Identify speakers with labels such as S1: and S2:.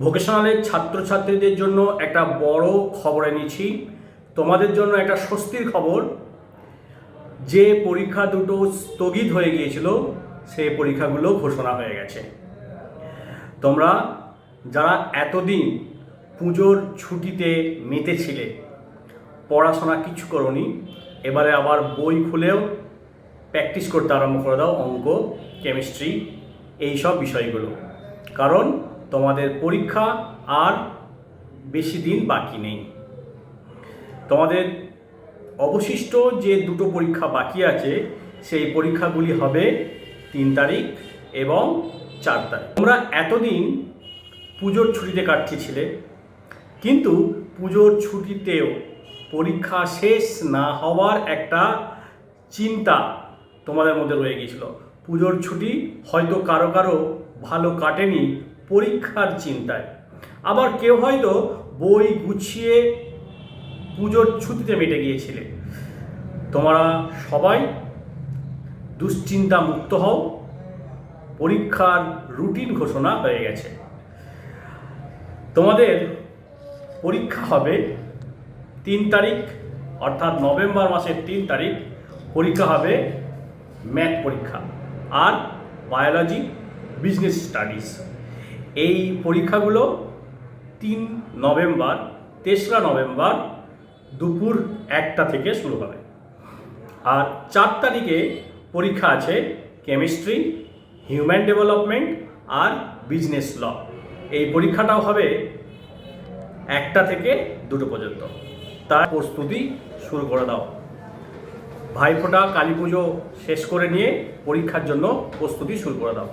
S1: ভোকেশনালের ছাত্রছাত্রীদের জন্য একটা বড় খবর এনেছি। তোমাদের জন্য একটা স্বস্তির খবর। যে পরীক্ষা দুটো স্থগিত হয়ে গিয়েছিল সেই পরীক্ষাগুলো ঘোষণা হয়ে গেছে। তোমরা যারা এতদিন পুজোর ছুটিতে মেতেছিলে, পড়াশোনা কিছু করনি, এবারে আবার বই খুলেও প্র্যাকটিস করতে আরম্ভ করে দাও অঙ্ক কেমিস্ট্রি এই সব বিষয়গুলো। কারণ তোমাদের পরীক্ষা আর বেশি দিন বাকি নেই। তোমাদের অবশিষ্ট যে দুটো পরীক্ষা বাকি আছে, সেই পরীক্ষাগুলি হবে তিন তারিখ এবং চার তারিখ। তোমরা এতদিন পুজোর ছুটিতে কাটছিছিলে কিন্তু পুজোর ছুটিতেও পরীক্ষা শেষ না হওয়ার একটা চিন্তা তোমাদের মধ্যে রয়ে গিয়েছিল পুজোর ছুটি হয়তো কারও কারও ভালো কাটেনি পরীক্ষার চিন্তায়। আবার কেউ হয়তো বই গুছিয়ে পুজোর ছুটিতে মেটে গিয়েছিলে। তোমরা সবাই দুশ্চিন্তা মুক্ত হও। পরীক্ষার রুটিন ঘোষণা হয়ে গেছে। তোমাদের পরীক্ষা হবে তিন তারিখ, অর্থাৎ নভেম্বর মাসের তিন তারিখ। পরীক্ষা হবে ম্যাথ পরীক্ষা আর বায়োলজি বিজনেস স্টাডিজ। এই পরীক্ষাগুলো তিন নভেম্বর, তেসরা নভেম্বর দুপুর একটা থেকে শুরু হবে। আর চার তারিখে পরীক্ষা আছে কেমিস্ট্রি, হিউম্যান ডেভেলপমেন্ট আর বিজনেস ল। এই পরীক্ষাটাও হবে একটা থেকে দুটো পর্যন্ত। তার প্রস্তুতি শুরু করে দাও। ভাইফোঁটা কালী পুজো শেষ করে নিয়ে পরীক্ষার জন্য প্রস্তুতি শুরু করে দাও।